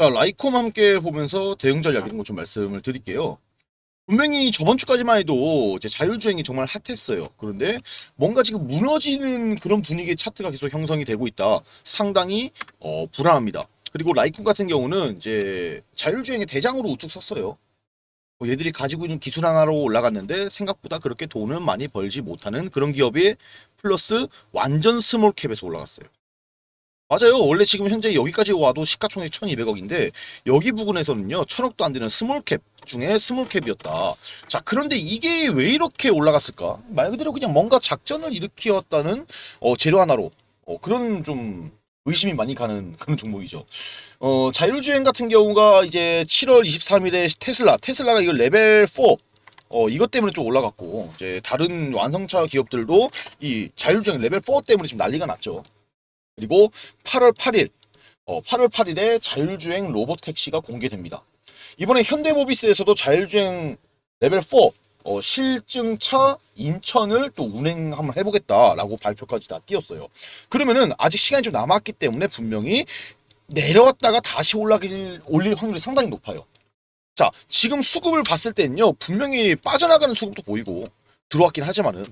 자, 라이콤 함께 보면서 대응 전략 이런 거 좀 말씀을 드릴게요. 분명히 저번 주까지만 해도 이제 자율주행이 정말 핫했어요. 그런데 뭔가 지금 무너지는 그런 분위기의 차트가 계속 형성이 되고 있다. 상당히 어, 불안합니다. 그리고 라이콤 같은 경우는 이제 자율주행의 대장으로 우뚝 섰어요. 뭐 얘들이 가지고 있는 기술 하나로 올라갔는데 생각보다 그렇게 돈은 많이 벌지 못하는 그런 기업이 플러스 완전 스몰캡에서 올라갔어요. 맞아요. 원래 지금 현재 여기까지 와도 시가총액 1200억인데 여기 부근에서는요 1000억도 안 되는 스몰캡 중에 스몰캡이었다. 자 그런데 이게 왜 이렇게 올라갔을까? 말 그대로 그냥 뭔가 작전을 일으키었다는 어, 재료 하나로 어, 그런 좀 의심이 많이 가는 그런 종목이죠. 어, 자율주행 같은 경우가 이제 7월 23일에 테슬라, 테슬라가 이거 레벨 4 어, 이것 때문에 좀 올라갔고, 이제 다른 완성차 기업들도 이 자율주행 레벨 4 때문에 지금 난리가 났죠. 그리고 8월 8일, 어, 8월 8일에 자율주행 로봇 택시가 공개됩니다. 이번에 현대모비스에서도 자율주행 레벨 4 어, 실증차 인천을 또 운행 한번 해보겠다라고 발표까지 다 띄었어요. 그러면은 아직 시간이 좀 남았기 때문에 분명히 내려왔다가 다시 올라길 올릴 확률이 상당히 높아요. 자, 지금 수급을 봤을 때는요, 분명히 빠져나가는 수급도 보이고 들어왔긴 하지만은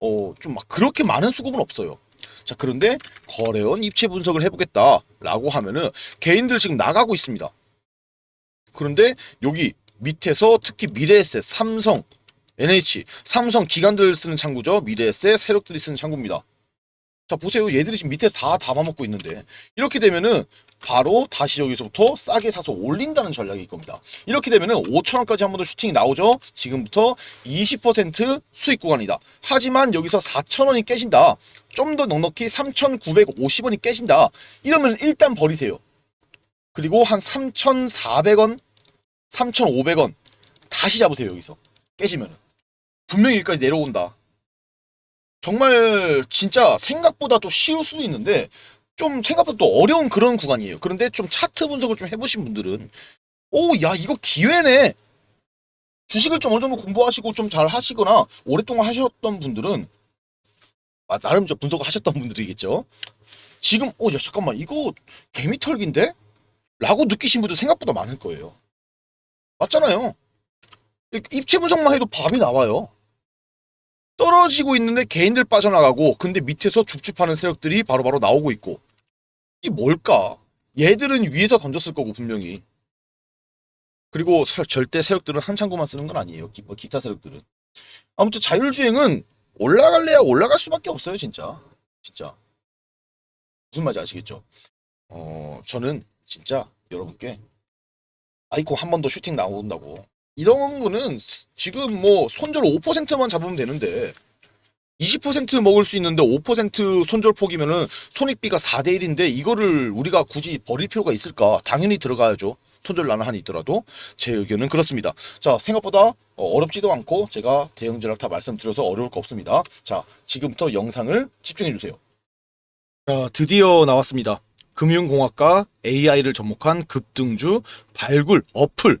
어, 좀 막 그렇게 많은 수급은 없어요. 자, 그런데 거래원 입체 분석을 해보겠다라고 하면은 개인들 지금 나가고 있습니다. 그런데 여기 밑에서 특히 미래에셋, 삼성, NH, 삼성 기관들 쓰는 창구죠. 미래에셋, 세력들이 쓰는 창구입니다. 자, 보세요. 얘들이 지금 밑에 다 담아먹고 있는데 이렇게 되면은 바로 다시 여기서부터 싸게 사서 올린다는 전략일 겁니다. 이렇게 되면 은 5천원까지 한 번 더 슈팅이 나오죠. 지금부터 20% 수익 구간이다. 하지만 여기서 4천원이 깨진다. 좀 더 넉넉히 3,950원이 깨진다. 이러면 일단 버리세요. 그리고 한 3,400원, 3,500원 다시 잡으세요 여기서 깨지면 은 분명히 여기까지 내려온다. 정말 진짜 생각보다 또 쉬울 수도 있는데 좀 생각보다 또 어려운 그런 구간이에요. 그런데 좀 차트 분석을 좀 해보신 분들은 오, 야, 이거 기회네. 주식을 좀 어느 정도 공부하시고 좀 잘 하시거나 오랫동안 하셨던 분들은 아, 나름 좀 분석을 하셨던 분들이겠죠. 지금 어, 야, 잠깐만, 이거 개미털기인데? 라고 느끼신 분들 생각보다 많을 거예요. 맞잖아요. 입체 분석만 해도 밥이 나와요. 떨어지고 있는데 개인들 빠져나가고 근데 밑에서 줍줍하는 세력들이 바로 바로 나오고 있고. 이 뭘까? 얘들은 위에서 던졌을 거고 분명히. 그리고 설- 절대 세력들은 한 창고만 쓰는 건 아니에요. 기, 뭐 기타 세력들은. 아무튼 자율주행은 올라갈래야 올라갈 수밖에 없어요 진짜. 진짜. 무슨 말인지 아시겠죠? 어 저는 진짜 여러분께 아이콘 한번 더 슈팅 나온다고 이런 거는 스- 지금 뭐 손절 5%만 잡으면 되는데 20% 먹을 수 있는데 5% 손절 폭이면은 손익비가 4대 1인데 이거를 우리가 굳이 버릴 필요가 있을까? 당연히 들어가야죠. 손절 나는 한이 있더라도 제 의견은 그렇습니다. 자 생각보다 어, 어렵지도 않고 제가 대응 전략 다 말씀드려서 어려울 거 없습니다. 자 지금부터 영상을 집중해 주세요. 자 드디어 나왔습니다. 금융공학과 AI를 접목한 급등주 발굴 어플